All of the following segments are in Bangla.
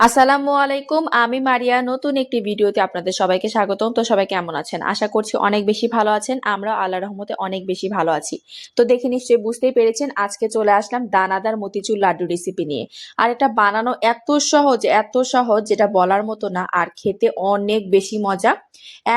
আসসালামু আলাইকুম, আমি মারিয়া। নতুন একটি ভিডিওতে আপনাদের সবাইকে স্বাগতম। তো সবাই কেমন আছেন? আশা করছি অনেক বেশি ভালো আছেন। আমরা আল্লাহ রহমতে অনেক বেশি ভালো আছি। তো দেখে নিশ্চয়ই বুঝতেই পেরেছেন, আজকে চলে আসলাম দানাদার মতিচুর লাড্ডু রেসিপি নিয়ে। আর এটা বানানো এত সহজ এত সহজ, যেটা বলার মতো না, আর খেতে অনেক বেশি মজা।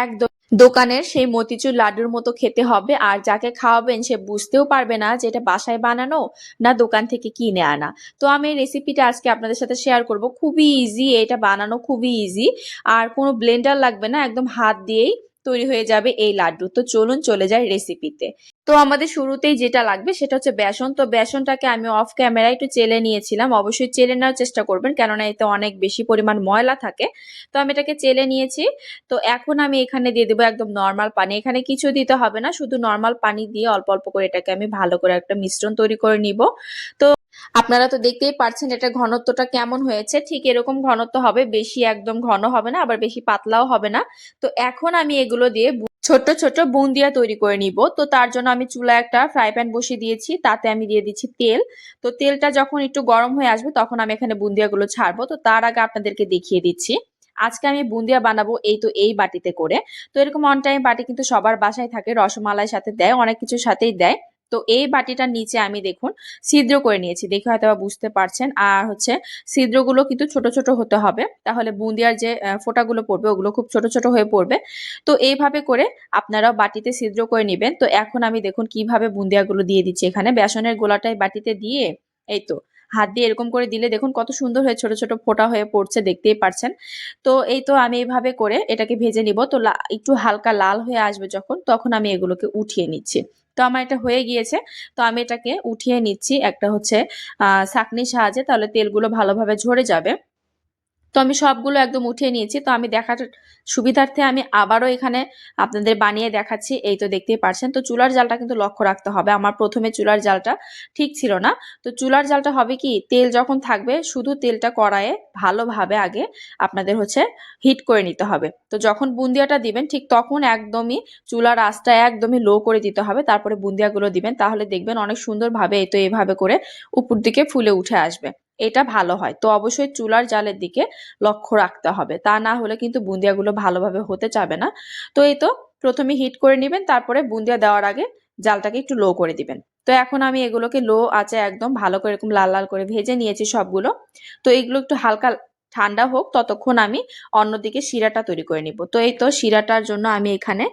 একদম দোকানের সেই মতিচুর লাড্ডুর মতো খেতে হবে আর যাকে খাওয়াবেন সে বুঝতেও পারবে না যে এটা বাসায় বানানো না দোকান থেকে কিনে আনা। তো আমি এই রেসিপিটা আজকে আপনাদের সাথে শেয়ার করব। খুবই ইজি এটা বানানো খুবই ইজি আর কোনো ব্লেন্ডার লাগবে না, একদম হাত দিয়েই তৈরি হয়ে যাবে এই লাড্ডু। তো চলুন চলে যায় রেসিপিতে তো আমাদের শুরুতেই যেটা লাগবে সেটা হচ্ছে বেসন। তো বেসনটাকে আমি অফ ক্যামেরা একটু চেলে নিয়েছিলাম। অবশ্যই চেলে নেওয়ার চেষ্টা করবেন কেননা এতে অনেক বেশি পরিমাণ ময়লা থাকে। তো আমি এটাকে চেলে নিয়েছি। তো এখন আমি এখানে দিয়ে দেবো একদম নর্মাল পানি। এখানে কিছু দিতে হবে না, শুধু নর্মাল পানি দিয়ে অল্প অল্প করে এটাকে আমি ভালো করে একটা মিশ্রণ তৈরি করে নিব। তো আপনারা তো দেখতেই পারছেন এটা ঘনত্বটা কেমন হয়েছে। ঠিক এরকম ঘনত্ব হবে, বেশি একদম ঘন হবে না, আবার বেশি পাতলাও হবে না। তো এখন আমি এগুলো দিয়ে ছোট্ট ছোট্ট বুন্দিয়া তৈরি করে নিব। তো তার জন্য আমি চুলা একটা ফ্রাই প্যান বসিয়ে দিয়েছি, তাতে আমি দিয়ে দিচ্ছি তেল। তো তেলটা যখন একটু গরম হয়ে আসবে, তখন আমি এখানে বুন্দিয়াগুলো ছাড়বো। তো তার আগে আপনাদেরকে দেখিয়ে দিচ্ছি। আজকে আমি বুন্দিয়া বানাবো এই তো এই বাটিতে করে। তো এরকম অন টাইম বাটি কিন্তু সবার বাসায় থাকে রসমালাই সাথে দেয়, অনেক কিছুর সাথেই দেয়। তো এই বাটিটার নিচে আমি দেখুন ছিদ্র করে নিয়েছি। দেখে হয়তো বুঝতে পারছেন। আর হচ্ছে ছিদ্রগুলো কিন্তু ছোট ছোট হতে হবে। তাহলে বুন্দিয়ার যে ফোটাগুলো ফোঁটাগুলো পড়বে ওগুলো খুব ছোট ছোট হয়ে পড়বে। তো এইভাবে করে আপনারাও বাটিতে ছিদ্র করে নেবেন। তো এখন আমি দেখুন কীভাবে বুন্দিয়াগুলো দিয়ে দিচ্ছি। এখানে বেসনের গোলাটাই বাটিতে দিয়ে, এই তো হাত দিয়ে এরকম করে দিলে দেখুন কত সুন্দর হয়ে ছোট ছোট ফোটা হয়ে পড়ছে, দেখতেই পারছেন। তো এই তো আমি এইভাবে করে এটাকে ভেজে নিব। তো একটু হালকা লাল হয়ে আসবে যখন, তখন আমি এগুলোকে উঠিয়ে নিচ্ছি। তো আমার এটা হয়ে গিয়েছে। তো আমি এটাকে উঠিয়ে নিচ্ছি একটা হচ্ছে, আহ, ছাঁকনির সাহায্যে, তাহলে তেলগুলো ভালোভাবে ঝরে যাবে। তো আমি সবগুলো একদম উঠিয়ে নিয়েছি। তো আমি দেখার সুবিধার্থে আমি আবারও এখানে আপনাদের বানিয়ে দেখাচ্ছি। এই তো দেখতেই পারছেন। তো চুলার জালটা কিন্তু লক্ষ্য রাখতে হবে। আমার প্রথমে চুলার জালটা ঠিক ছিল না। তো চুলার জালটা হবে কি? তেল যখন থাকবে, শুধু তেলটা কড়াইয়ে ভালোভাবে আগে আপনাদের হচ্ছে হিট করে নিতে হবে। তো যখন বুন্দিয়াটা দিবেন, ঠিক তখন একদমই চুলার আঁচটা একদমই লো করে দিতে হবে। তারপরে বুন্দিয়াগুলো দিবেন, তাহলে দেখবেন অনেক সুন্দরভাবে এই তো এভাবে করে উপর দিকে ফুলে উঠে আসবে। এটা ভালো হয়। তো অবশ্যই চুলার জালের দিকে লক্ষ্য রাখতে হবে। তা না হলে কিন্তু বুন্দিয়াগুলো ভালোভাবে হতে চাবে না। তো এই তো প্রথমে হিট করে নেবেন, তারপরে বুন্দিয়া দেওয়ার আগে জালটাকে একটু লো করে দিবেন। তো এখন আমি এগুলোকে লো আছে একদম ভালো করে এরকম লাল লাল করে ভেজে নিয়েছি সবগুলো। তো এগুলো একটু হালকা ঠান্ডা হোক, ততক্ষণ আমি অন্যদিকে শিরাটা তৈরি করে নিব। তো এই তো শিরাটার জন্য আমি এখানে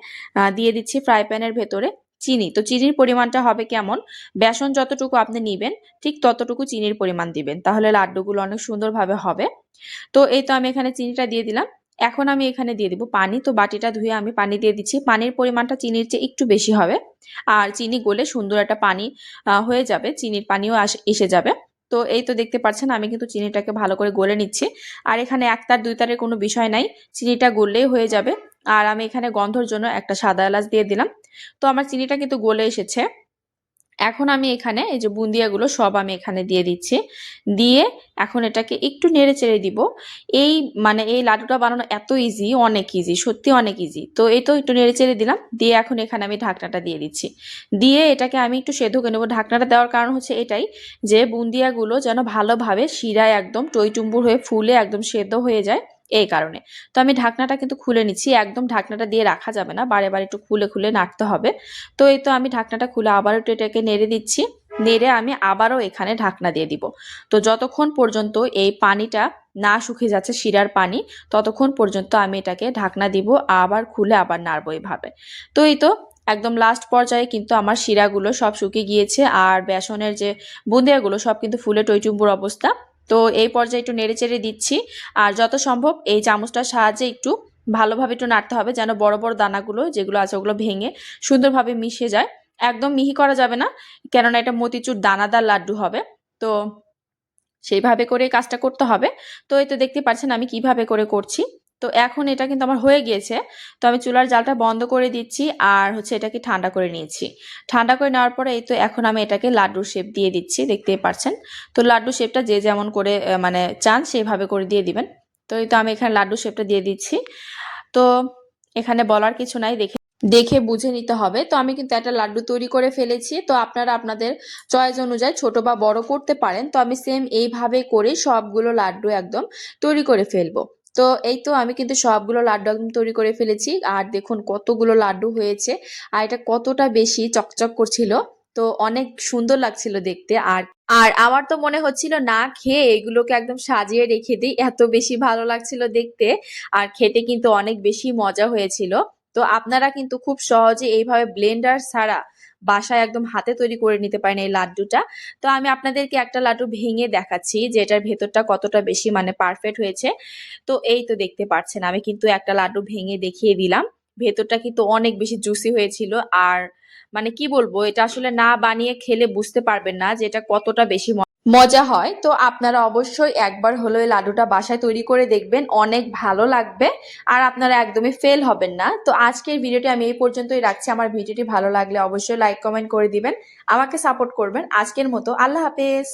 দিয়ে দিচ্ছি ফ্রাই প্যানের ভেতরে চিনি। তো চিনির পরিমাণটা হবে কেমন? বেসন যতটুকু আপনি নিবেন, ঠিক ততটুকু চিনির পরিমাণ দিবেন। তাহলে লাড্ডুগুলো অনেক সুন্দরভাবে হবে। তো এই তো আমি এখানে চিনিটা দিয়ে দিলাম। এখন আমি এখানে দিয়ে দিব পানি। তো বাটিটা ধুয়ে আমি পানি দিয়ে দিচ্ছি। পানির পরিমাণটা চিনির চেয়ে একটু বেশি হবে। আর চিনি গলে সুন্দর একটা পানি হয়ে যাবে। চিনির পানিও এসে যাবে। তো এই তো দেখতে পাচ্ছেন, আমি কিন্তু চিনিটাকে ভালো করে গলে নিচ্ছি। আর এখানে এক তার, দুই তারের কোনো বিষয় নাই। চিনিটা গললেই হয়ে যাবে। আর আমি এখানে গন্ধর জন্য একটা সাদা এলাচ দিয়ে দিলাম। তো আমার চিনিটা কিন্তু গলে এসেছে। এখন আমি এখানে এই যে বুন্দিয়াগুলো সব আমি এখানে দিয়ে দিচ্ছি। দিয়ে এখন এটাকে একটু নেড়ে চেড়ে দিব। এই মানে এই লাড্ডুটা বানানো এত ইজি অনেক ইজি সত্যি অনেক ইজি তো এই তো একটু নেড়ে চেড়ে দিলাম, দিয়ে এখন এখানে আমি ঢাকনাটা দিয়ে দিচ্ছি। দিয়ে এটাকে আমি একটু সেদ্ধ করে নেব। ঢাকনাটা দেওয়ার কারণ হচ্ছে এটাই যে বুন্দিয়াগুলো যেন ভালোভাবে শিরায় একদম টইটুম্বুর হয়ে ফুলে একদম সেদ্ধ হয়ে যায়। এই কারণে। তো আমি ঢাকনাটা কিন্তু খুলে নিচ্ছি, একদম ঢাকনাটা দিয়ে রাখা যাবে না, বারে বারে একটু খুলে খুলে নাড়তে হবে। তো এই তো আমি ঢাকনাটা খুলে আবারও একটু এটাকে নেড়ে দিচ্ছি, নেড়ে আমি আবারও এখানে ঢাকনা দিয়ে দিব। তো যতক্ষণ পর্যন্ত এই পানিটা না শুকিয়ে যাচ্ছে, শিরার পানি, ততক্ষণ পর্যন্ত আমি এটাকে ঢাকনা দিব, আবার খুলে আবার নাড়বো এইভাবে তো এই তো একদম লাস্ট পর্যায়ে কিন্তু আমার শিরাগুলো সব শুকিয়ে গিয়েছে, আর বেসনের যে বুন্দিয়াগুলো সব কিন্তু ফুলে টইটুম্বুর অবস্থা। তো এই পর্যায়ে একটু নেড়ে চেড়ে দিচ্ছি। আর যত সম্ভব এই চামচটার সাহায্যে একটু ভালোভাবে একটু নাড়তে হবে যেন বড় বড় দানাগুলো যেগুলো আছে ওগুলো ভেঙে সুন্দরভাবে মিশে যায়। একদম মিহি করা যাবে না, কেননা এটা মতিচুর দানাদার লাড্ডু হবে। তো সেইভাবে করে কাজটা করতে হবে। তো এই তো দেখতে পাচ্ছেন আমি কীভাবে করে করছি। তো এখন এটা কিন্তু আমার হয়ে গিয়েছে। তো আমি চুলার জালটা বন্ধ করে দিচ্ছি আর হচ্ছে এটাকে ঠান্ডা করে নিয়েছি। ঠান্ডা করে নেওয়ার পরে এই তো এখন আমি এটাকে লাড্ডুর শেপ দিয়ে দিচ্ছি, দেখতেই পাচ্ছেন তো লাড্ডু শেপটা যে যেমন করে মানে চান সেইভাবে করে দিয়ে দিবেন। তো এই তো আমি এখানে লাড্ডু শেপটা দিয়ে দিচ্ছি। তো এখানে বলার কিছু নাই, দেখে দেখে বুঝে নিতে হবে। তো আমি কিন্তু একটা লাড্ডু তৈরি করে ফেলেছি। তো আপনারা আপনাদের চয়েস অনুযায়ী ছোট বা বড় করতে পারেন। তো আমি সেম এইভাবে করে সবগুলো লাড্ডু একদম তৈরি করে ফেলব। তো এই তো আমি কিন্তু সবগুলো লাড্ডু একদম তৈরি করে ফেলেছি। আর দেখুন কতগুলো লাড্ডু হয়েছে। আর এটা কতটা বেশি চকচক করছিল। তো অনেক সুন্দর লাগছিল দেখতে। আর আর আমার তো মনে হচ্ছিল, না, খেয়ে এগুলোকে একদম সাজিয়ে রেখে দিই। এত বেশি ভালো লাগছিল দেখতে। আর খেতে কিন্তু অনেক বেশি মজা হয়েছিল। তো আপনারা কিন্তু খুব সহজে এইভাবে ব্লেন্ডার ছাড়া বাসায় একদম হাতে তৈরি করে নিতে পারেন এই লাড্ডুটা। তো আমি আপনাদেরকে একটা লাড্ডু ভেঙে দেখাচ্ছি যে এটার ভেতরটা কতটা বেশি মানে পারফেক্ট হয়েছে। তো এই তো দেখতে পাচ্ছেন, আমি কিন্তু একটা লাড্ডু ভেঙে দেখিয়ে দিলাম। ভেতরটা কিন্তু অনেক বেশি জুসি হয়েছিল আর মানে কি বলব, এটা আসলে না বানিয়ে খেলে বুঝতে পারবেন না যে এটা কতটা বেশি মজা হয়। তো আপনারা অবশ্যই একবার হলো এই লাডুটা বাসায় তৈরি করে দেখবেন, অনেক ভালো লাগবে আর আপনারা একদমই ফেল হবেন না। তো আজকের ভিডিওটি আমি এই পর্যন্তই রাখছি। আমার ভিডিওটি ভালো লাগলে অবশ্যই লাইক কমেন্ট করে দিবেন। আমাকে সাপোর্ট করবেন। আজকের মতো। আল্লাহ হাফেজ।